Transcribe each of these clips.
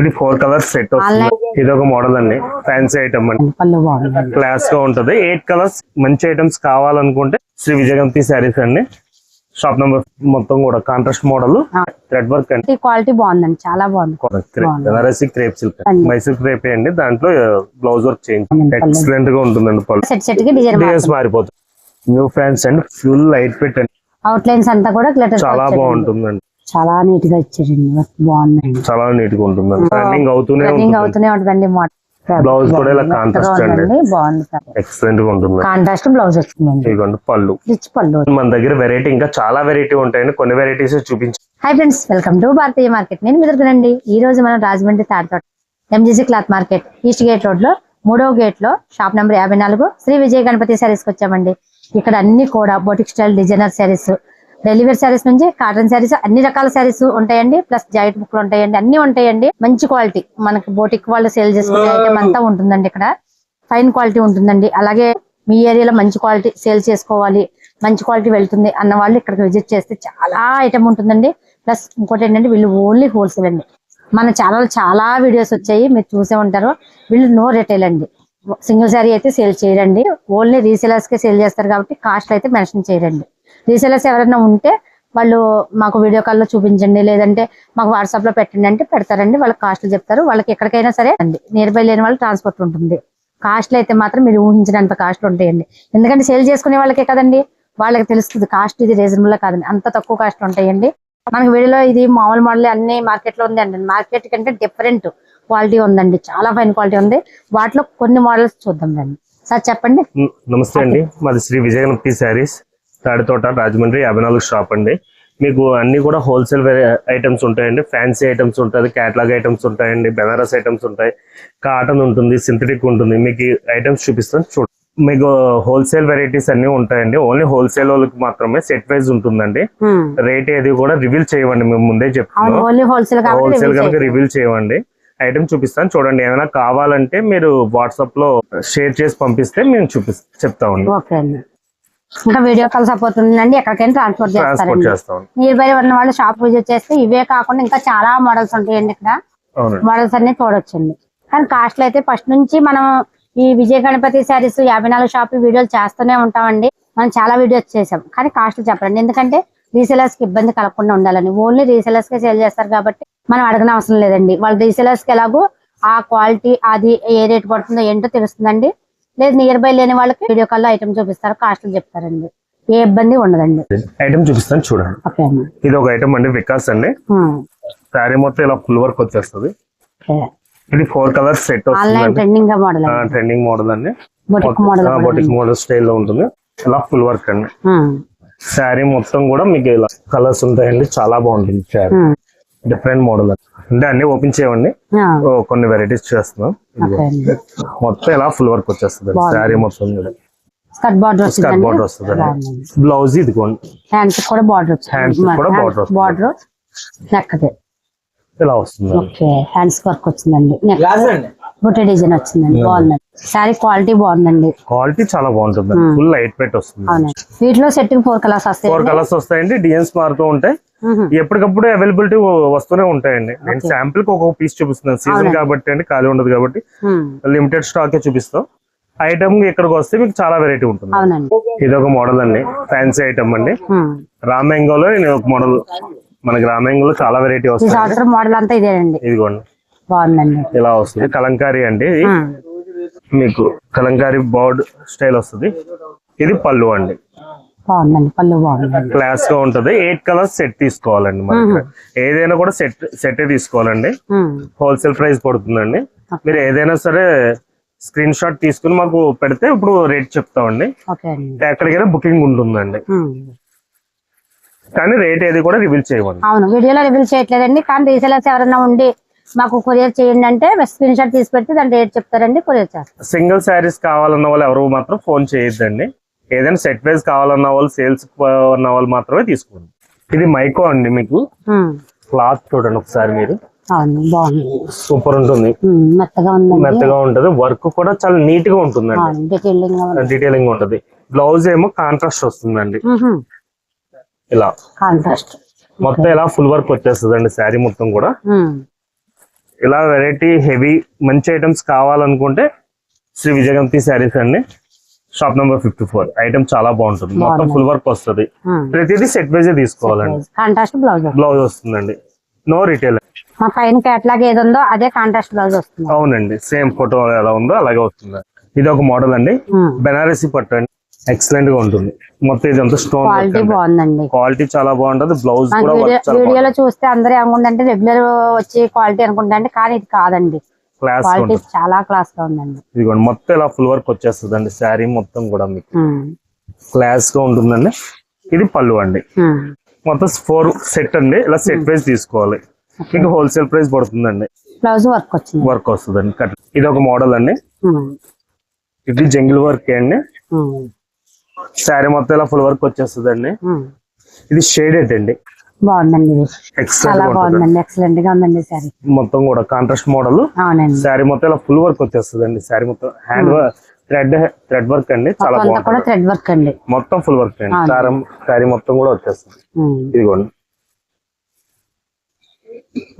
ఇది four colours set వస్తుంది ఇది ఒక మోడల్ అండి. ఫ్యాన్సీ ఐటమ్ అండి. క్లాస్గా ఉంటది. ఎయిట్ కలర్స్ మంచి ఐటమ్స్ కావాలనుకుంటే శ్రీ విజయగంతి శారీస్ అండి. షాప్ నెంబర్ మొత్తం కూడా కాంట్రాస్ట్ మోడల్ థ్రెడ్ వర్క్ అండి. క్వాలిటీ బాగుందండి. చాలా బాగుంది. Banarasi crepe silk Mysore crepe అండి. దాంట్లో బ్లౌజ్ వర్క్ చేంజ్ ఎక్సలెంట్గా ఉంటుందండి డిజైన్స్ మారిపోతుంది న్యూ ఫ్యాన్స్ అండి ఫుల్ లైట్ ఫిట్ అండి. అవుట్ లైన్స్ అంతా కూడా చాలా బాగుంటుందండి. చాలా నీట్గా ఇచ్చారండి వర్క్ బాగుందండి చాలా నీట్గా ఉంటుందండి రన్నింగ్ అవుతూనే ఉంటుంది. అవుతూనే ఉంటుందండి Blouse కూడా ఇలా contrast అండి. బాగుందండి బాగుంది ఎక్సలెంట్గా ఉంటుంది. కాంట్రాస్ట్ బ్లౌజ్ వచ్చిందండి. ఇదిగోండి పళ్ళు. రిచ్ పళ్ళు. మన దగ్గర వెరైటీ ఇంకా చాలా వెరైటీ ఉంటాయండి. కొన్ని వెరైటీస్ చూపించి. Hi friends welcome to Bharatiya market నేను ఎదుర్కొనండి ఈ రోజు మనం Rajahmundry Tadathota MGC cloth market east gate రోడ్లో మూడవ గేట్లో షాప్ నెంబర్ యాభై నాలుగు శ్రీ విజయ గణపతి శారీస్కి వచ్చామండి. ఇక్కడ అన్ని కూడా boutique style designer sarees delivery sarees నుంచి కాటన్ శారీస్ అన్ని రకాల శారీస్ ఉంటాయండి. ప్లస్ జాకెట్ బుక్లు ఉంటాయండి. అన్ని ఉంటాయండి. మంచి క్వాలిటీ. మనకి బోటిక్ వాళ్ళు సేల్ చేసుకునే ఐటమ్ అంతా ఉంటుందండి ఇక్కడ. ఫైన్ క్వాలిటీ ఉంటుందండి. అలాగే మీ ఏరియాలో మంచి క్వాలిటీ సేల్ చేసుకోవాలి మంచి క్వాలిటీ వెళ్తుంది అన్న వాళ్ళు ఇక్కడికి విజిట్ చేస్తే చాలా ఐటమ్ ఉంటుందండి. ప్లస్ ఇంకోటి ఏంటంటే వీళ్ళు ఓన్లీ హోల్సేల్ అండి. మన ఛానల్ చాలా వీడియోస్ వచ్చాయి. మీరు చూసే ఉంటారు. వీళ్ళు నో రిటైల్ అండి. సింగిల్ శారీ అయితే సేల్ చేయరండి. ఓన్లీ రీసేలర్స్ కే సేల్ చేస్తారు కాబట్టి కాస్ట్ అయితే మెన్షన్ చేయరండి. రీసేలర్స్ ఎవరైనా ఉంటే వాళ్ళు మాకు వీడియో కాల్లో చూపించండి లేదంటే మాకు వాట్సాప్లో పెట్టండి అంటే పెడతారండి. వాళ్ళకి కాస్ట్లు చెప్తారు. వాళ్ళకి ఎక్కడికైనా సరే అండి. నియర్ బై లేని వాళ్ళు ట్రాన్స్పోర్ట్ ఉంటుంది. కాస్ట్లు అయితే మాత్రం మీరు ఊహించినంత కాస్ట్ ఉంటాయండి. ఎందుకంటే సేల్ చేసుకునే వాళ్ళకే కదండి. వాళ్ళకి తెలుస్తుంది కాస్ట్ ఇది రీజనబుల్ కాదండి అంత తక్కువ కాస్ట్ ఉంటాయండి. మనకి వీడియోలో ఇది మామూలు మోడల్ అన్ని మార్కెట్లో ఉంది అండి మార్కెట్ కంటే డిఫరెంట్ క్వాలిటీ ఉందండి. చాలా ఫైన్ క్వాలిటీ ఉంది. వాటిలో కొన్ని మోడల్స్ చూద్దాం రండి. సార్ చెప్పండి. నమస్తే అండి. మాది శ్రీ విజయగణపతి శారీస్. తాడితోట రాజమండ్రి యాభై నాలుగు షాప్ అండి. మీకు అన్ని కూడా హోల్సేల్ ఐటమ్స్ ఉంటాయండి. ఫ్యాన్సీ ఐటమ్స్ ఉంటుంది క్యాటలాగ్ ఐటమ్స్ ఉంటాయండి బెనారస్ ఐటమ్స్ ఉంటాయి. కాటన్ ఉంటుంది సింథటిక్ ఉంటుంది. మీకు ఐటమ్స్ చూపిస్తాను చూడండి మీకు హోల్సేల్ వెరైటీస్ అన్ని ఉంటాయండి. ఓన్లీ హోల్సేల్ వాళ్ళకి మాత్రమే సెట్ వైజ్ ఉంటుందండి. రేట్ ఏది కూడా రివీల్ చేయమండి మేము ముందే ఓన్లీ హోల్సేల్ కనుక చేయండి. రివీల్ చేయమండి ఐటమ్ చూపిస్తాను చూడండి. ఏమైనా కావాలంటే మీరు వాట్సాప్లో షేర్ చేసి పంపిస్తే మేము చూపి చెప్తామండి ఇంకా వీడియో కాల్ సపోర్ట్ ఉందండి. ఎక్కడికైనా ట్రాన్స్పోర్ట్ చేస్తారండి. చేస్తామండి నియర్ బై ఉన్న వాళ్ళు షాప్ విజిట్ చేస్తే ఇవే కాకుండా ఇంకా చాలా మోడల్స్ ఉంటాయండి ఇక్కడ. మోడల్స్ అన్ని చూడొచ్చండి. కానీ కాస్ట్లు అయితే ఫస్ట్ నుంచి మనం ఈ విజయ గణపతి శారీస్ యాభై నాలుగు షాప్ వీడియోలు చేస్తూనే ఉంటామండి. మనం చాలా వీడియోస్ చేసాం కానీ కాస్ట్లు చెప్పండి ఎందుకంటే రీసెలర్స్కి ఇబ్బంది కలగకుండా ఉండాలని ఓన్లీ రీసెలర్స్కి సేల్ చేస్తారు కాబట్టి మనం అడగన అవసరం లేదండి. వాళ్ళ రీసెలర్స్కి ఎలాగో ఆ క్వాలిటీ అది ఏ రేట్ పడుతుందో ఏంటో తెలుస్తుందండి. లేదు నియర్ బై లేని వాళ్ళకి వీడియో కాల్ ఐటమ్ చూపిస్తారు కాస్ట్లు చెప్తారండి. ఏ ఇబ్బంది ఉండదండి. ఐటమ్ చూపిస్తాను చూడండి. ఓకే అండి ఇది ఒక ఐటమ్ అండి వికాస్ అండి. శారీ మొత్తం ఇలా ఫుల్ వర్క్ వచ్చేస్తుంది. ఇది four colours set online trending model అండి. ట్రెండింగ్ మోడల్ అండి. బొటిక్ మోడల్ బొటిక్ మోడల్ స్టైల్లో ఉంటుంది. ఇలా ఫుల్ వర్క్ అండి. శారీ మొత్తం కూడా మీకు ఇలా కలర్స్ ఉంటాయండి చాలా బాగుంటుంది శారీ. డిఫరెంట్ మోడల్ అంటే అన్ని ఓపెన్ చేయమండి ఓ, కొన్ని వెరైటీస్ చేస్తున్నాం మొత్తం ఇలా ఫుల్ వర్క్ వచ్చేస్తుంది శారీ మొత్తం స్కర్ట్ బార్డర్ స్కర్ట్ బార్డర్ వస్తుంది బ్లౌజ్ ఇదిగోండి. హ్యాండ్స్ కూడా బార్డర్ వచ్చింది కూడా. బార్డర్ నెక్ ఇలా వస్తుంది ఓకే. హ్యాండ్స్ వర్క్ వచ్చిందండి బుట్ట డిజైన్ వచ్చిందండి. బాగుందండి. శారీ క్వాలిటీ బాగుందండి. క్వాలిటీ చాలా బాగుంటుంది ఫుల్ లైట్ వెయిట్ వస్తుంది. వీటిలో సెట్టింగ్ ఫోర్ కలర్స్ వస్తాయి ఫోర్ కలర్స్ వస్తాయండి. డిజైన్స్ మారుతూ ఉంటాయి. ఎప్పటికప్పుడు అవైలబిలిటీ వస్తూనే ఉంటాయండి. నేను శాంపుల్కి ఒక్కొక్క పీస్ చూపిస్తున్నాను. సీజన్ కాబట్టి అండి ఖాళీ ఉండదు కాబట్టి. లిమిటెడ్ స్టాక్ చూపిస్తాం. ఐటమ్ ఇక్కడికి వస్తే మీకు చాలా వెరైటీ ఉంటుంది. ఇది ఒక మోడల్ అండి. ఫ్యాన్సీ ఐటమ్ అండి. ఉమ్. రామ్యాంగోలో నేను ఒక మోడల్ మనకి రామ్యాంగోలో చాలా వెరైటీ సంవత్సరం మోడల్ అంతా ఇదేనండి ఇదిగోండి. బాగుందండి. ఇలా వస్తుంది. కలంకారీ అండి. మీకు కలంకారీ బోర్డ్ స్టైల్ వస్తుంది. ఇది పళ్ళు అండి. బాగుందండి పళ్ళు బాగుందండి క్లాస్గా ఉంటది. ఎయిట్ కలర్స్ సెట్ తీసుకోవాలండి మనకి ఏదైనా కూడా సెట్ సెట్ తీసుకోవాలండి. హోల్సేల్ ప్రైస్ పడుతుందండి. మీరు ఏదైనా సరే స్క్రీన్ షాట్ తీసుకుని మాకు పెడితే ఇప్పుడు రేట్ చెప్తామండి. ఎక్కడికైనా బుకింగ్ ఉంటుందండి. కానీ రేట్ ఏది కూడా రివీల్ చేయమండి. అవును వీడియోలో రివీల్ చేయట్లేదండి. కానీ రీసెలర్స్ ఎవరైనా ఉండి మాకు కొరియర్ చేయండి అంటే స్క్రీన్ షాట్ తీసి పెడితే దాని రేట్ చెప్తారండి కొరియర్ చేస్తాం సింగిల్ శారీస్ కావాలన్న వాళ్ళు ఎవరు మాత్రం ఫోన్ చేయొద్దండి. ఏదైనా సెట్ వైజ్ కావాలన్న వాళ్ళు సేల్స్ ఉన్న వాళ్ళు మాత్రమే తీసుకోండి. ఇది మైకో అండి మీకు. క్లాత్ చూడండి ఒకసారి మీరు. సూపర్ ఉంటుంది. మెత్తగా ఉంటది. వర్క్ కూడా చాలా నీట్గా ఉంటుందండి డీటెయిలింగ్ ఉంటది. బ్లౌజ్ ఏమో కాంట్రాస్ట్ వస్తుందండి. ఇలా. కాంట్రాస్ట్ మొత్తం ఇలా ఫుల్ వర్క్ వచ్చేస్తుంది అండి శారీ మొత్తం కూడా. ఇలా వెరైటీ హెవీ మంచి ఐటమ్స్ కావాలనుకుంటే శ్రీ విజయగంతి శారీస్ అండి. Shop number fifty four. Item చాలా బాగుంటుంది. మొత్తం. ఫుల్ వర్క్ వస్తుంది. ప్రతిదీ సెట్ వైజ్ తీసుకోవాలండి. కాంట్రాస్ట్ బ్లౌజ్ బ్లౌజ్ వస్తుందండి. నో రిటైల్ మా పైన కేటలాగ్ ఏది ఉందో అదే కాంట్రాస్ట్ బ్లౌజ్ వస్తుంది. అవునండి. సేమ్ ఫోటో ఎలా ఉందో అలాగే వస్తుంది. ఇది ఒక మోడల్ అండి. బెనారసి పట్టు అండి. ఎక్సలెంట్గా ఉంటుంది. మొత్తం ఇదంతా స్టోన్ క్వాలిటీ బాగుందండి. క్వాలిటీ చాలా బాగుంటది. బ్లౌజ్ కూడా వీడియోలో చూస్తే అందరూ ఏమనుకుంటే రెగ్యులర్ వచ్చి క్వాలిటీ అనుకుంటా కానీ ఇది కాదండి. క్లాస్ చాలా క్లాస్గా ఉందండి. ఇదిగోండి మొత్తం ఇలా ఫుల్ వర్క్ వచ్చేస్తుంది అండి శారీ మొత్తం కూడా మీకు. క్లాస్గా ఉంటుందండి. ఇది పళ్ళు అండి. మొత్తం ఫోర్ సెట్ అండి. ఇలా సెట్ ప్రైస్ తీసుకోవాలి. మీకు హోల్సేల్ ప్రైస్ పడుతుందండి. బ్లౌజ్ వర్క్ వచ్చింది. వర్క్ వస్తుందండి. కట్ ఇది ఒక మోడల్ అండి. ఇది జంగిల్ వర్క్ అండి. శారీ మొత్తం ఇలా ఫుల్ వర్క్ వచ్చేస్తుందండి. ఇది షేడెడ్ అండి. బాగుందండి. ఇది ఎక్సలెంట్ చాలా గా ఉంటుంది? బాగుందండి. ఎక్సలెంట్గా ఉందండి సారీ మొత్తం కూడా కాంట్రాస్ట్ మోడల్ అవునండి. శారీ మొత్తం ఇలా ఫుల్ వర్క్ వచ్చేస్తుందండి. శారీ మొత్తం హ్యాండ్ థ్రెడ్ థ్రెడ్ వర్క్ అండి. చాలా కూడా థ్రెడ్ వర్క్ అండి. మొత్తం ఫుల్ వర్క్ అండి. శారీ శారీ మొత్తం కూడా వచ్చేస్తుంది. ఉమ్. ఇదిగోండి.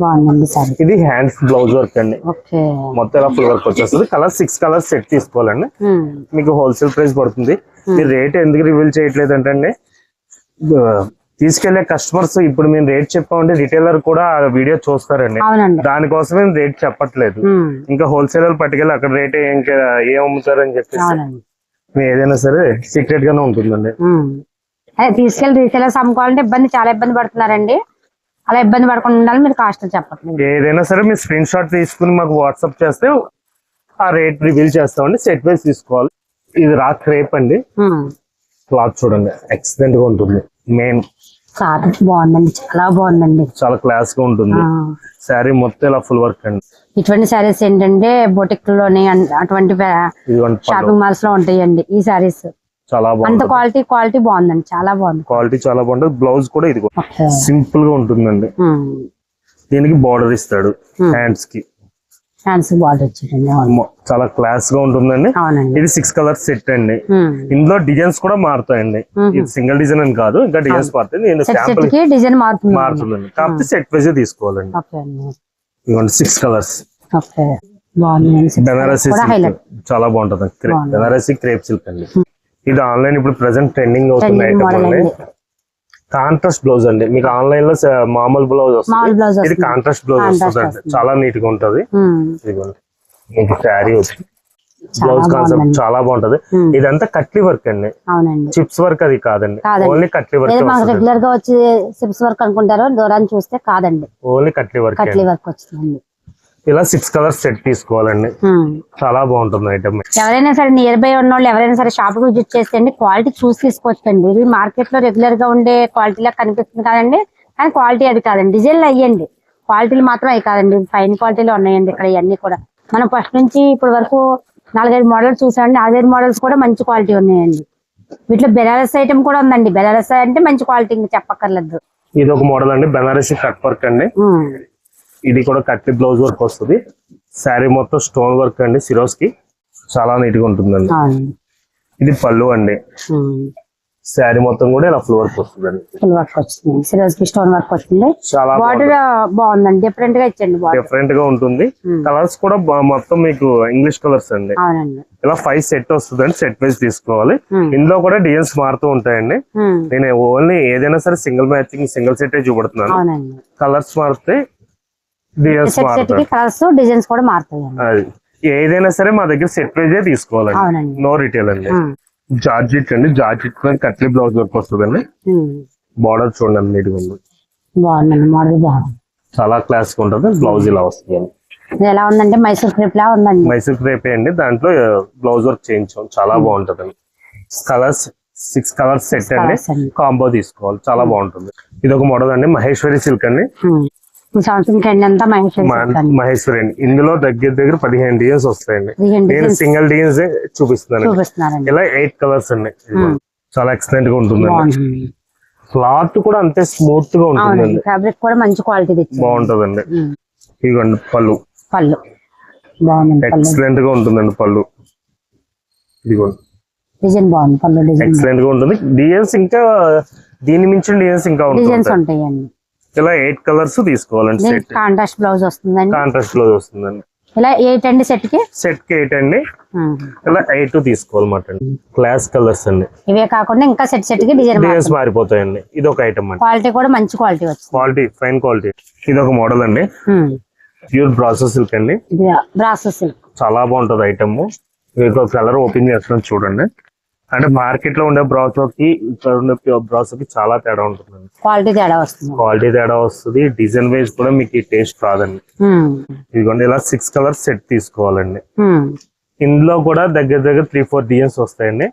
బాగుందండి సారీ ఇది హ్యాండ్స్ బ్లౌజ్ వర్క్ అండి. మొత్తం ఇలా ఫుల్ వర్క్ వచ్చేస్తుంది. కలర్ సిక్స్ కలర్స్ సెట్ తీసుకోవాలండి. ఉమ్. మీకు హోల్సేల్ ప్రైస్ పడుతుంది. మీరు రేట్ ఎందుకు రివీల్ చేయట్లేదు అంటే తీసుకెళ్ళే కస్టమర్స్ ఇప్పుడు మేము రేట్ చెప్పామంటే రిటైలర్ కూడా ఆ వీడియో చూస్తారండి. దానికోసమే రేట్ చెప్పట్లేదు. ఇంకా హోల్సేలర్ పట్టుకెళ్ళి అక్కడ రేట్ ఇంకా ఏం అమ్ముతారని చెప్పేసి ఏదైనా సరే సీక్రెట్ గానే ఉంటుందండి. తీసుకెళ్ళి రీసేలర్స్ అమ్ముకోవాలంటే ఇబ్బంది చాలా ఇబ్బంది పడుతున్నారండి. అలా ఇబ్బంది పడకుండా ఉండాలి మీరు కాస్ట్ చెప్పట్లేదు. ఏదైనా సరే మీరు స్క్రీన్ షాట్ తీసుకుని మాకు వాట్సాప్ చేస్తే ఆ రేట్ రివీల్ చేస్తామండి. సెట్ వైజ్ తీసుకోవాలి. ఇది రా క్రేప్ అండి. క్లాత్ చూడండి. ఎక్సలెంట్గా ఉంటుంది. మెయిన్ చాలా బాగుందండి. చాలా బాగుందండి. చాలా క్లాస్గా ఉంటుంది. శారీ మొత్తం ఇలా ఫుల్ వర్క్ అండి. ఇటువంటి శారీస్ ఏంటంటే బొటిక్లోని అటువంటి. షాపింగ్ మాల్స్లో ఉంటాయండి ఈ శారీస్ చాలా అంత క్వాలిటీ క్వాలిటీ బాగుందండి. చాలా బాగుంది. క్వాలిటీ చాలా బాగుంటుంది. బ్లౌజ్ కూడా ఇది. సింపుల్గా ఉంటుందండి. దీనికి బార్డర్ ఇస్తాడు హ్యాండ్స్కి. వచ్చిందండి అవును. మొ- చాలా క్లాస్గా ఉంటుందండి. అవునండి. ఇది సిక్స్ కలర్స్ సెట్ అండి. ఇందులో డిజైన్స్ కూడా మారుతాయండి. ఇది సింగిల్ డిజైన్ అని కాదు ఇంకా డిజైన్స్ నేను సెట్ శాంపుల్ డిజైన్ మారుతుంది. మారుతుందండి. కాకపోతే సెట్ వైజ్ తీసుకోవాలండి. ఇదిగోండి సిక్స్ కలర్స్ బెనారసి చాలా బాగుంటుంది. బెనారసి క్రేప్ సిల్క్ అండి. ఇది ఆన్లైన్ ఇప్పుడు ప్రెసెంట్ ట్రెండింగ్ Trending ఐటమ్ అండి. కాంట్రాస్ట్ బ్లౌజ్ అండి. మీకు ఆన్లైన్లో స- మామూలు బ్లౌజ్ వస్తుంది. ఇది కాంట్రాస్ట్ బ్లౌజ్ వస్తుంది. చాలా నీట్గా ఉంటది. ఉమ్. ఇదిగోండి. మీకు శారీ వచ్చింది చాలా బ్లౌజ్ కాన్సెప్ట్. చాలా బాగుంటది. ఉమ్. ఇదంతా కట్లీ వర్క్ అండి. చిప్స్ వర్క్ అది కాదండి. ఓన్లీ కట్లీ వర్క్ రెగ్యులర్గా వచ్చి సిప్స్ వర్క్ అనుకుంటారో దూరాన్ని చూస్తే కాదండి. ఓన్లీ కట్లీ వర్క్ కట్లీ వర్క్ వచ్చిందండి ఇలా సిక్స్ కలర్స్ సెట్ తీసుకోవాలండి. చాలా బాగుంటుంది ఐటమ్ ఎవరైనా సరే నియర్ బై ఉన్న వాళ్ళు ఎవరైనా సరే షాప్కి విజిట్ చేస్తే అండి క్వాలిటీ చూసి తీసుకోవచ్చండి. ఇది మార్కెట్లో రెగ్యులర్గా ఉండే క్వాలిటీ లా కనిపిస్తుంది కాదండి కానీ క్వాలిటీ అది కాదండి. డిజైన్లు అయ్యండి. క్వాలిటీలు మాత్రం అవి కాదండి. ఫైన్ క్వాలిటీలో ఉన్నాయండి ఇక్కడ ఇవన్నీ కూడా. మనం ఫస్ట్ నుంచి ఇప్పటి వరకు నాలుగైదు మోడల్స్ చూసామండి. నాలుగైదు మోడల్స్ కూడా మంచి క్వాలిటీ ఉన్నాయండి. వీటిలో బెనారస్ ఐటమ్ కూడా ఉందండి. బెనారస్ అంటే మంచి క్వాలిటీ చెప్పక్కర్లేదు. ఇది ఒక మోడల్ అండి. బెనారసి కట్ వర్క్ అండి. ఇది కూడా కట్టి బ్లౌజ్ వర్క్ వస్తుంది. శారీ మొత్తం స్టోన్ వర్క్ అండి సిరోస్కి. చాలా నీట్గా ఉంటుందండి. ఇది పళ్ళు అండి. శారీ మొత్తం కూడా ఇలా ఫుల్ వర్క్ వస్తుందండి. ఫుల్ వర్క్ వచ్చింది సిరోజ్కి స్టోన్ వర్క్ వచ్చింది చాలా బార్డర్ బాగుందండి. డిఫరెంట్గా ఇచ్చండి బార్డర్ డిఫరెంట్గా ఉంటుంది. కలర్స్ కూడా బా- మొత్తం మీకు ఇంగ్లీష్ కలర్స్ అండి. ఇలా ఫైవ్ సెట్ వస్తుందండి. సెట్ వైజ్ తీసుకోవాలి. Hmm. ఇందులో కూడా డిజైన్స్ మారుతూ ఉంటాయండి. ఉమ్. నేను ఓన్లీ ఏదైనా సరే సింగిల్ మ్యాచింగ్ సింగిల్ సెట్ చూపెడుతున్నాను. కలర్స్ మారితే సెట్ సెట్కి మారుతాయి కలర్స్ డిజైన్స్ కూడా మారుతాయండి అది. ఏదైనా సరే మా దగ్గర సెట్ వైజే తీసుకోవాలండి. నో రిటైల్ అండి. జార్జిట్ అండి. జార్జిట్ కట్లీ బ్లౌజ్ వర్క్ వస్తుందండి. ఉమ్. బార్డర్ చూడండి నీట్గా ఉంది బాగుందండి. మోడల్ బాగుంది. చాలా క్లాస్గా ఉంటుంది. బ్లౌజ్ ఇలా వస్తుంది. ఎలా ఉందంటే మైసూర్ క్రేప్ లా ఉందండి. మైసూర్ క్రేప్ అండి. దాంట్లో బ్లౌజ్ వర్క్ చేయించాం. చాలా బాగుంటది. కలర్స్ సిక్స్ కలర్స్ సెట్ అండి. అండి. కాంబో తీసుకోవాలి. చాలా బాగుంటుంది. ఇది ఒక మోడల్ అండి. మహేశ్వరి సిల్క్ అండి. ఈ సంవత్సరం ట్రెండ్ అంతా మహేశ్వరి మ- silk అండి. మహేశ్వరి అండి. ఇందులో దగ్గర దగ్గర పదిహేను డిజైన్స్ వస్తాయండి. నేను సింగిల్ డిజైన్స్ చూపిస్తున్నాను చూపిస్తున్నారండి ఇలా ఎయిట్ కలర్స్ అండి. చాలా ఎక్సలెంట్గా ఉంటుందండి. క్లాత్ కూడా అంతే స్మూత్గా ఉంటుందండి. ఫ్యాబ్రిక్ కూడా మంచి క్వాలిటీ బాగుంటదండి. ఇదిగోండి పళ్ళు. పళ్ళు. ఎక్సలెంట్గా ఉంటుందండి పళ్ళు. ఇదిగోండి. డిజైన్ బాగుంది. పళ్ళు డిజైన్ ఎక్సలెంట్గా ఉంటుంది. డిజైన్స్ ఇంకా దీని మించిన డిజైన్స్ ఇంకా డిజైన్స్ ఉంటుంది ఉంటాయండి. ఇలా ఎయిట్ కలర్స్ తీసుకోవాలండి సెట్ కాంట్రాస్ట్ బ్లౌజ్ వస్తుందండి. కాంట్రాస్ట్ బ్లౌజ్ వస్తుందండి. ఇలా ఎయిట్ అండి సెట్కి? సెట్కి ఎయిట్ అండి. ఇలా ఎయిట్ తీసుకోవాలన్నమాట అండి. క్లాస్ కలర్స్ అండి. ఇవే కాకుండా ఇంకా సెట్ సెట్కి డిజైన్ డిజైన్స్ మారిపోతాయండి. ఇది ఒక ఐటమ్ అండి. క్వాలిటీ కూడా మంచి క్వాలిటీ వచ్చింది క్వాలిటీ ఫైన్ క్వాలిటీ ఇది ఒక మోడల్ అండి. ప్యూర్ ప్రాసెస్ సిల్క్ అండి. ఇది బ్రాసో సిల్క్ చాలా బాగుంటది ఐటమ్ మీకు కలర్ ఓపెన్ చేస్తున్నాను చూడండి. అంటే మార్కెట్లో ఉండే బ్రాసో కి ఇక్కడ ఉండే బ్రాసో కి చాలా తేడా ఉంటుందండి. క్వాలిటీ తేడా వస్తుంది. క్వాలిటీ తేడా వస్తుంది. డిజైన్ వైజ్ కూడా మీకు టేస్ట్ రాదండి. ఉమ్. ఇదిగోండి ఇలా సిక్స్ కలర్స్ సెట్ తీసుకోవాలండి. ఉమ్. ఇందులో కూడా దగ్గర దగ్గర త్రీ ఫోర్ డిజైన్స్ వస్తాయండి.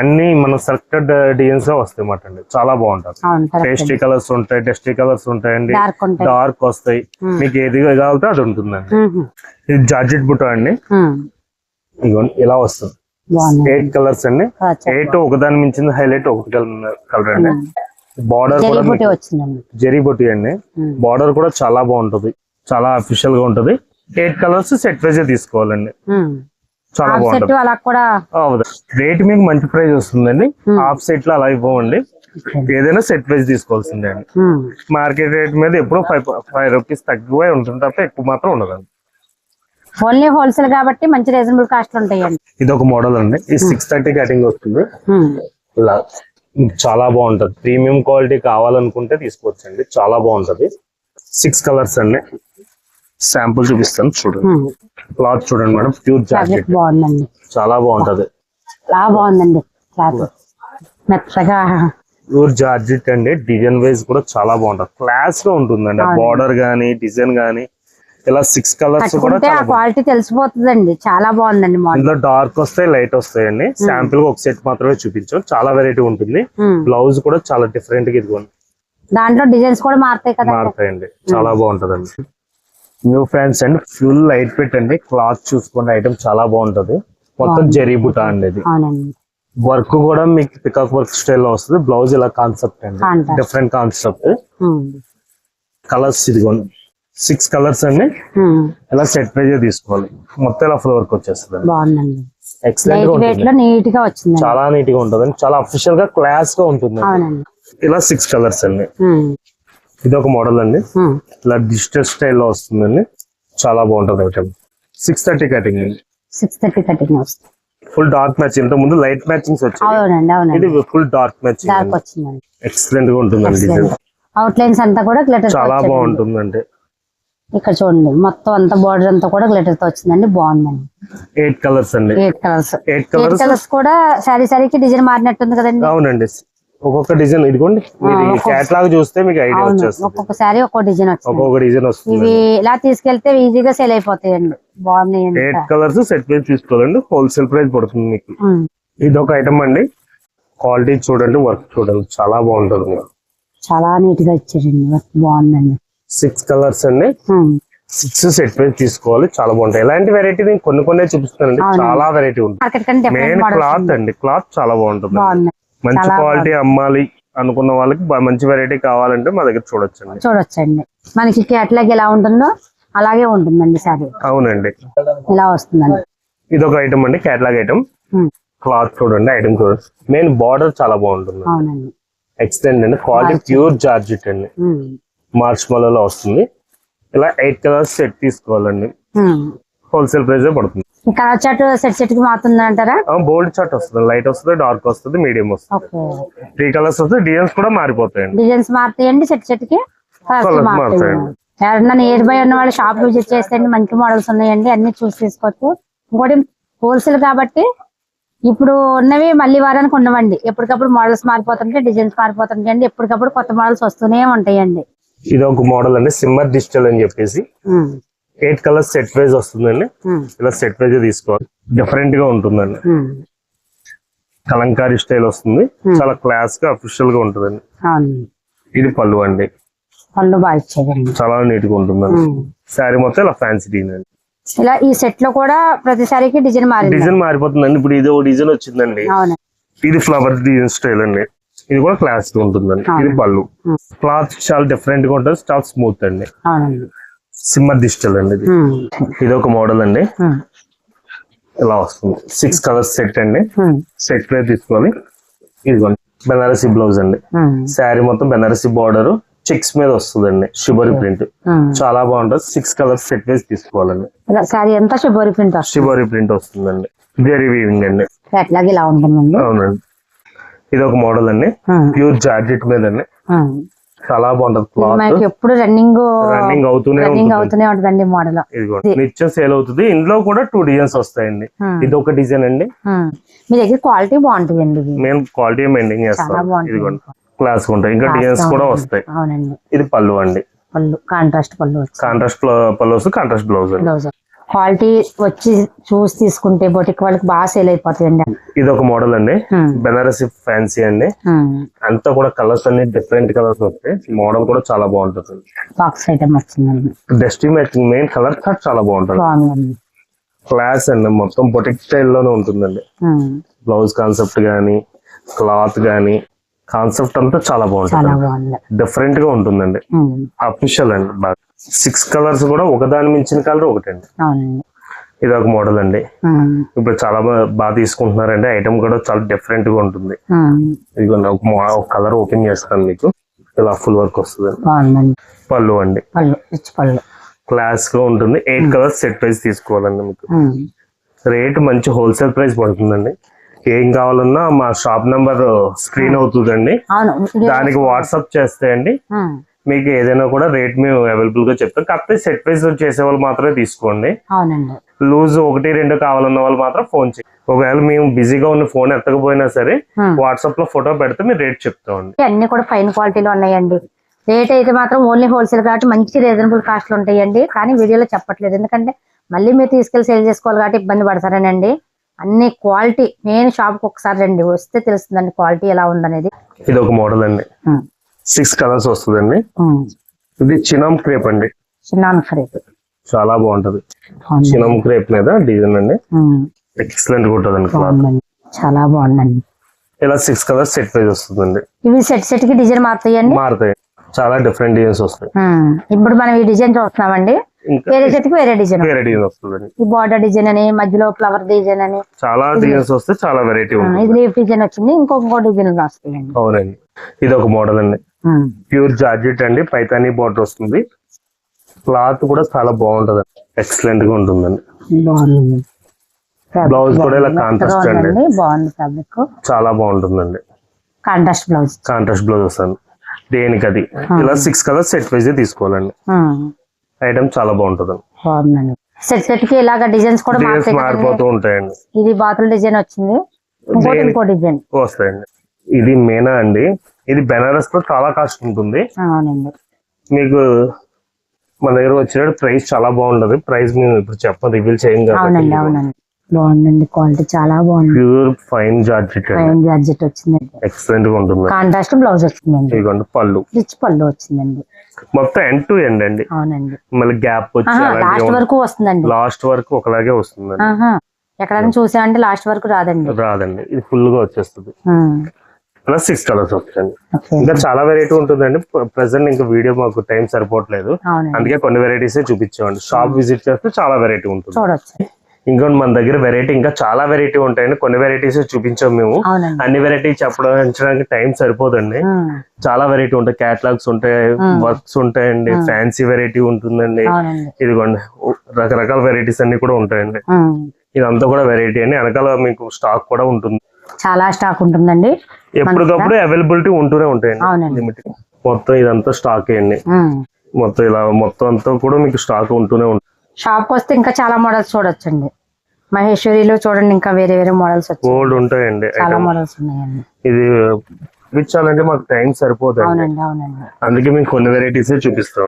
అన్ని మన సెలెక్టెడ్ డిజైన్స్ వస్తాయి అన్నమాట అండి. చాలా బాగుంటది పేస్ట్రీ కలర్స్ ఉంటాయి డస్టీ కలర్స్ ఉంటాయండి. డార్క్ వస్తాయి. మీకు ఏది కావాలంటే అది ఉంటుందండి. ఇది జార్జెట్ బుట్ట అండి. ఇదిగోండి ఇలా వస్తుంది. ఎయిట్ కలర్స్ అండి. ఎయిట్ ఒకదాని మించింది హైలైట్ ఒకటి కలర్ అండి. బార్డర్ కూడా జరీ బుట్టి అండి. బార్డర్ కూడా చాలా బాగుంటది. చాలా అఫీషియల్గా ఉంటది. ఎయిట్ కలర్స్ సెట్ వైజ్ తీసుకోవాలండి. చాలా బాగుంటది. రేట్ మీకు మంచి ప్రైస్ వస్తుందండి. హాఫ్ సెట్లో అలా ఇవ్వండి ఏదైనా సెట్ వైజ్ తీసుకోవాల్సిందే అండి. మార్కెట్ రేట్ మీద ఎప్పుడో ఫైవ్ ఫైవ్ రూపీస్ తక్కువ ఉంటుంది తప్ప ఎక్కువ మాత్రం ఉండదండి. ఓన్లీ హోల్సేల్ కాబట్టి మంచి రీజనబుల్ కాస్ట్ ఉంటాయండి. ఇది ఒక మోడల్ అండి. ఇది సిక్స్ థర్టీ కటింగ్ వస్తుంది. ఉమ్. ఇలా చాలా బాగుంటది. ప్రీమియం క్వాలిటీ కావాలనుకుంటే తీసుకోవచ్చండి. చాలా బాగుంటది. సిక్స్ కలర్స్ అండి. శాంపుల్ చూపిస్తాను చూడండి. ఉమ్. క్లాత్ చూడండి మేడం ప్యూర్ జాకెట్. బాగుందండి. చాలా బాగుంటది. చాలా బాగుందండి క్లాత్. మెత్తగా. ప్యూర్ జార్జెట్ అండి. డిజైన్ వైజ్ కూడా చాలా బాగుంటది. క్లాస్గా ఉంటుందండి. బార్డర్ గానీ డిజైన్ గానీ ఇలా సిక్స్ కలర్స్ కూడా క్వాలిటీ తెలిసిపోతుందండి. చాలా బాగుందండి ఇందులో డార్క్ వస్తాయి లైట్ వస్తాయండి. శాంపుల్గా ఒక సెట్ మాత్రమే చూపించాం. చాలా వెరైటీ ఉంటుంది. బ్లౌజ్ కూడా చాలా డిఫరెంట్గా ఇదిగోండి. దాంట్లో డిజైన్స్ కూడా మారుతాయి కదా మారుతాయండి. చాలా బాగుంటదండి. న్యూ ఫ్యాన్స్ అండి ఫుల్ లైట్ ఫిట్ అండి. క్లాత్ చూసుకోండి ఐటమ్ చాలా బాగుంటది. మొత్తం జరీ బుటా అండి ఇది. వర్క్ కూడా మీకు పికాక్ వర్క్ స్టైల్లో వస్తుంది. బ్లౌజ్ ఇలా కాన్సెప్ట్ అండి. Different concept. కలర్స్ ఇదిగోండి. సిక్స్ కలర్స్ అండి. ఇలా సెట్ ప్రైజ్ తీసుకోవాలి. మొత్తం ఇలా ఫ్లోర్ వర్క్ వచ్చేస్తుంది బాగుందండి. ఎక్సలెంట్గా ఉంటుంది. నీట్గా చాలా నీట్గా ఉంటుంది చాలా అఫీషియల్గా క్లాస్గా ఉంటుంది ఇలా సిక్స్ కలర్స్ అండి. ఇది ఒక మోడల్ అండి. ఇలా డిజిటల్ స్టైల్లో వస్తుందండి. చాలా బాగుంటుంది ఐటమ్. సిక్స్ థర్టీ కటింగ్ అండి. సిక్స్ థర్టీ కటింగ్ వస్తుంది. ఫుల్ డార్క్ మ్యాచ్ ఇంత ముందు లైట్ మ్యాచింగ్స్ వచ్చాయి. ఇది ఫుల్ డార్క్ మ్యాచింగ్ ఎక్సలెంట్గా ఉంటుందండి అవుట్ లైన్స్ అంతా కూడా చాలా బాగుంటుందండి. ఇక్కడ చూడండి మొత్తం అంతా బార్డర్ అంతా కూడా గ్లిటర్తో వచ్చిందండి బాగుందండి. ఎయిట్ కలర్స్ అండి. ఎయిట్ కలర్స్ ఎయిట్ కలర్స్ కూడా సారీ సారీకి డిజైన్ మారినట్టుంది కదండి. అవునండి. ఒక్కొక్క డిజైన్ ఇదిగోండి క్యాట్లాగ్ చూస్తే మీకు ఐడియా వచ్చేస్తుంది. ఒక్కొక్క సారీ ఒక్కొక్క డిజైన్ వచ్చింది. ఒక్కొక్క డిజైన్ వస్తుంది. ఇవి ఇలా తీసుకెళ్తే ఈజీగా సేల్ అయిపోతాయండి. బాగున్నాయండి ఎయిట్ కలర్స్ సెట్ ప్రైస్ తీసుకోవాలండి హోల్సేల్ ప్రైస్ పడుతుంది మీకు. ఇది ఒక ఐటమ్ అండి. క్వాలిటీ చూడండి వర్క్ చూడండి చాలా బాగుంటుంది. చాలా నీట్గా ఇచ్చారండి వర్క్ బాగుందండి. సిక్స్ కలర్స్ అండి. సిక్స్ సెట్ ప్రైస్ తీసుకోవాలి. చాలా బాగుంటాయి. ఇలాంటి వెరైటీ నేను కొన్ని కొన్ని చూపిస్తానండి. చాలా వెరైటీ ఉంటుంది. మెయిన్ క్లాత్ అండి. క్లాత్ చాలా బాగుంటుంది. మంచి క్వాలిటీ అమ్మాలి అనుకున్న వాళ్ళకి మంచి వెరైటీ కావాలంటే మా దగ్గర చూడొచ్చండి. చూడొచ్చండి. మనకి కేటలాగ్ ఎలా ఉంటుందో అలాగే ఉంటుందండి సారీ అవునండి. ఇలా వస్తుందండి. ఇది ఒక ఐటమ్ అండి కేటలాగ్ ఐటమ్. క్లాత్ చూడండి ఐటమ్ చూడండి. మెయిన్ బార్డర్ చాలా బాగుంటుంది. ఎక్స్టెండ్ అండి. క్వాలిటీ ప్యూర్ జార్జెట్ అండి. మార్చ్లో వస్తుంది. ఇలా ఎయిట్ కలర్స్ సెట్ తీసుకోవాలండి. హోల్సేల్ ప్రైస్ పడుతుంది. కలర్ చాట్ సెట్ సెట్కి మారుతుంది అంటారా బోల్డ్ చాట్ వస్తుంది. లైట్ వస్తుంది డార్క్ వస్తుంది మీడియం వస్తుంది. త్రీ కలర్స్ వస్తుంది డిజైన్స్ కూడా మారిపోతాయండి. డిజైన్స్ మారుతాయండి సెట్ సెట్కి మారుతాయండి. ఎవరన్నా నియర్ బై ఉన్న వాళ్ళు షాప్ విజిట్ చేస్తే మంచి మోడల్స్ ఉన్నాయండి అన్ని చూసి తీసుకోవచ్చు. ఇంకోటి హోల్సేల్ కాబట్టి ఇప్పుడు ఉన్నవి మళ్ళీ వారానికి ఉండవండి. ఎప్పటికప్పుడు మోడల్స్ మారిపోతుంటాయి డిజైన్స్ మారిపోతుంటాయండి. ఎప్పటికప్పుడు కొత్త మోడల్స్ వస్తూనే ఉంటాయండి. ఇది ఒక మోడల్ అండి సిమ్మర్ డిజిటల్ అని చెప్పేసి. ఎయిట్ కలర్స్ సెట్ ప్రైస్ వస్తుందండి. ఇలా సెట్ ప్రైజ్ తీసుకోవాలి. డిఫరెంట్గా ఉంటుందండి. కలంకారీ స్టైల్ వస్తుంది. చాలా క్లాస్గా అఫీషియల్గా ఉంటుందండి. ఇది పళ్ళు అండి. పళ్ళు బాగా చాలా నీట్గా ఉంటుందండి. శారీ మొత్తం ఇలా ఫ్యాన్సీ అండి. ఇలా ఈ సెట్లో కూడా ప్రతిసారికి డిజైన్ మారింది. డిజైన్ మారిపోతుందండి. ఇప్పుడు ఇది ఒక డిజైన్ వచ్చిందండి ఇది ఫ్లవర్ డిజైన్ స్టైల్ అండి. ఇది కూడా క్లాస్గా ఉంటుందండి. ఇది పళ్ళు. క్లాత్ చాలా డిఫరెంట్గా ఉంటుంది చాలా స్మూత్ అండి. సిమ్మర్ డిజిటల్ అండి ఇది. ఇది ఒక మోడల్ అండి. ఇలా వస్తుంది. సిక్స్ కలర్స్ సెట్ అండి. సెట్ ప్రైస్ తీసుకోవాలి ఇదిగోండి. బెనారసి బ్లౌజ్ అండి. శారీ మొత్తం బెనారసి బార్డర్ చెక్స్ మీద వస్తుందండి. షిబోరి ప్రింట్ చాలా బాగుంటుంది. సిక్స్ కలర్స్ సెట్ వేసి తీసుకోవాలండి. సారీ ఎంత షుగర్ ప్రింట్ షిబోరి ప్రింట్ వస్తుందండి. జెరీ వీవింగ్ అండి. ఎట్లాగే ఇలా ఉంటుందండి. అవునండి. ఇది ఒక మోడల్ అండి ప్యూర్ జార్జెట్ మీద అండి. చాలా బాగుంటది క్లాత్ ఎప్పుడు రన్నింగ్ రన్నింగ్ అవుతూనే రన్నింగ్ ఉంటుంది. అవుతూనే ఉంటుందండి మోడల్ ఇదిగోండి నిత్యం సేల్ అవుతుంది. ఇందులో కూడా టూ డిజైన్స్ వస్తాయండి. ఇది ఒక డిజైన్ అండి. మీ దగ్గర క్వాలిటీ బాగుంటుందండి ఇది. మేము క్వాలిటీ మెయింటైన్ చేస్తాం. బాగుంటుంది. ఇదిగోండి క్లాస్ ఉంటాయి. ఇంకా డిజైన్స్ కూడా వస్తాయి. అవునండి. ఇది పళ్ళు అండి. పళ్ళు. కాంట్రాస్ట్ పళ్ళు కాంట్రాస్ట్ పళ్ళు కాంట్రాస్ట్ బ్లౌజ్ అండి. బ్లౌజ్ క్వాలిటీ వచ్చి చూసి తీసుకుంటే బొటిక్ వాళ్ళకి బాగా సేల్ అయిపోతాయండి. ఇది ఒక మోడల్ అండి. బెనారసి ఫ్యాన్సీ అండి. అంతా కూడా కలర్స్ అన్ని డిఫరెంట్ కలర్స్ వస్తాయి. మోడల్ కూడా చాలా బాగుంటుంది. బాక్స్ ఐటమ్ వచ్చిందండి డస్టీ మ్యాచింగ్ మెయిన్ కలర్ చాలా బాగుంటుంది. క్లాస్ అండి. మొత్తం బొటిక్ స్టైల్లోనే ఉంటుందండి. ఉమ్, బ్లౌజ్ కాన్సెప్ట్ కానీ క్లాత్ కానీ కాన్సెప్ట్ అంతా చాలా బాగుంటుంది. డిఫరెంట్గా ఉంటుందండి. అఫిషియల్ అండి. బాగా సిక్స్ కలర్స్ కూడా ఒకదాని మించిన కలర్ ఒకటండి. ఇది ఒక మోడల్ అండి. ఇప్పుడు చాలా బాగా తీసుకుంటున్నారండి. ఐటమ్ కూడా చాలా డిఫరెంట్గా ఉంటుంది. ఒక కలర్ ఓపెన్ చేస్తాను మీకు. ఇలా ఫుల్ వర్క్ వస్తుంది పళ్ళు అండి. క్లాస్గా ఉంటుంది. ఎయిట్ కలర్స్ సెట్ ప్రైస్ తీసుకోవాలండి మీకు. రేట్ మంచి హోల్సేల్ ప్రైస్ పడుతుందండి. ఏం కావాలన్నా మా షాప్ నెంబర్ స్క్రీన్ అవుతుందండి. దానికి వాట్సాప్ చేస్తే అండి మీకు ఏదైనా కూడా రేట్ మేము అవైలబుల్గా చెప్తాం. కాకపోతే సెట్ ప్రైస్ చేసే వాళ్ళు మాత్రమే తీసుకోండి. లూజ్ ఒకటి రెండు కావాలన్న వాళ్ళు మాత్రం ఫోన్ చేయండి. ఒకవేళ మేము బిజీగా ఉన్న ఫోన్ ఎత్తకపోయినా సరే. వాట్సాప్లో ఫోటో పెడితే మీరు రేట్ చెప్తామండి. అన్ని కూడా ఫైన్ క్వాలిటీలో ఉన్నాయండి. రేట్ అయితే మాత్రం ఓన్లీ హోల్సేల్ కాబట్టి మంచి రీజనబుల్ కాస్ట్లో ఉంటాయండి. కానీ వీడియోలో చెప్పట్లేదు. ఎందుకంటే మళ్ళీ మీరు తీసుకెళ్ళి సేల్ చేసుకోవాలి కాబట్టి ఇబ్బంది పడతారనండి. అన్ని క్వాలిటీ మెయిన్ షాప్కి ఒకసారి రండి వస్తే తెలుస్తుందండి క్వాలిటీ ఎలా ఉందనేది. ఇది ఒక మోడల్ అండి. సిక్స్ కలర్స్ వస్తుందండి. ఇది చినామ్ క్రేప్ అండి. చిన్న రేట్ చాలా బాగుంటది. చినామ్ క్రేప్ మీద డిజైన్ అండి. ఎక్సలెంట్గా ఉంటదండి చాలా బాగుందండి. ఇలా సిక్స్ కలర్స్ సెట్ ప్రైస్ వస్తుందండి. ఇవి సెట్ సెట్కి డిజైన్ మారుతాయండి? మారుతాయి. చాలా డిఫరెంట్ డిజైన్స్ వస్తాయి. ఇప్పుడు మనం ఈ డిజైన్ చూస్తున్నామండి. వేరే సెట్కి వేరే డిజైన్ వేరే డిజైన్ వస్తుందండి. ఈ బార్డర్ డిజైన్ అని మధ్యలో ఫ్లవర్ డిజైన్ అని. చాలా డిజైన్స్ వస్తే చాలా వెరైటీ ఆ, ఉంటుంది. ఇది లీఫ్ డిజైన్ వచ్చింది ఇంకొక డిజైన్ అవునండి. ఇది ఒక మోడల్ అండి. ప్యూర్ జార్జెట్ అండి పైతానీ బార్డర్ వస్తుంది. క్లాత్ కూడా చాలా బాగుంటది. ఎక్సలెంట్గా ఉంటుందండి. బ్లౌజ్ కూడా ఇలా కాంట్రాస్ట్ అండి. బాగుందండి బాగుంది ఫ్యాబ్రిక్ చాలా బాగుంటుందండి. కాంట్రాస్ట్ బ్లౌజ్ కాంట్రాస్ట్ బ్లౌజ్ వస్తుంది. దేనికి అది ఇలా సిక్స్ కలర్స్ సెట్ వైజ్ తీసుకోవాలండి. ఐటమ్ చాలా బాగుందండి. సెట్ సెట్కి ఇలాగ డిజైన్స్ కూడా. మారిపోతూ ఉంటాయండి. ఇది బాతుల డిజైన్ వచ్చింది. ఇంకో డిజైన్ వస్తాయండి. ఇది మేనా అండి? ఇది బెనారస్లో చాలా కాస్ట్ ఉంటుంది. మీకు మన దగ్గర వచ్చినట్టు ప్రైస్ చాలా బాగుంటది. ప్రైస్ మేము ఇప్పుడు చెప్పం రివీల్ చేయం బాగుందండి. క్వాలిటీ చాలా బాగుంది. Pure fine georgette fine georgette వచ్చిందండి. ఎక్సలెంట్గా ఉంటుంది. కాంట్రాస్ట్ బ్లౌజ్ వచ్చిందండి. ఇదిగోండి పళ్ళు. రిచ్ పళ్ళు వచ్చిందండి. మొత్తం ఎండ్ టు ఎండ్ అండి. అవునండి. మళ్ళీ గ్యాప్ వచ్చి లాస్ట్ వరకు వస్తుందండి. లాస్ట్ వరకు ఒకలాగే వస్తుందండి. ఎక్కడైనా చూసామంటే లాస్ట్ వరకు రాదండి. రాదండి. ఇది ఫుల్గా వచ్చేస్తుంది. ప్లస్ సిక్స్ కలర్స్ వస్తాయండి. ఇంకా చాలా వెరైటీ ఉంటుందండి. ప్రెసెంట్ ఇంకా వీడియో మాకు టైం సరిపోవట్లేదు. అందుకే కొన్ని వెరైటీస్ చూపించామండి. షాప్ విజిట్ చేస్తే చాలా వెరైటీ ఉంటుంది. చూడొచ్చు. ఇంకోటి మన దగ్గర వెరైటీ ఇంకా చాలా వెరైటీ ఉంటాయండి. కొన్ని వెరైటీస్ చూపించాం మేము. అన్ని వెరైటీ చెప్పడానికి టైం సరిపోదండి. చాలా వెరైటీ ఉంటాయి. క్యాటలాగ్స్ ఉంటాయి వర్క్స్ ఉంటాయండి ఫ్యాన్సీ వెరైటీ ఉంటుందండి. ఇదిగోండి రకరకాల వెరైటీస్ అన్ని కూడా ఉంటాయండి. ఇదంతా కూడా వెరైటీ అండి. వెనకాల మీకు స్టాక్ కూడా ఉంటుంది. చాలా స్టాక్ ఉంటుందండి. ఎప్పటికప్పుడు అవైలబిలిటీ ఉంటూనే ఉంటాయండి. మొత్తం ఇదంతా స్టాక్ అండి. మొత్తం ఇలా మొత్తం అంతా కూడా మీకు స్టాక్ ఉంటూనే ఉంటుంది షాప్ వస్తే ఇంకా చాలా మోడల్స్ చూడొచ్చండి. మహేశ్వరిలో చూడండి ఇంకా వేరే వేరే మోడల్స్ గోల్డ్ ఉంటాయండి. చాలా. మోడల్స్ ఉన్నాయండి. ఇది చూపించాలంటే మాకు టైం సరిపోతుంది అవునండి అవునండి. అందుకే మేము కొన్ని వెరైటీస్ చూపిస్తాం.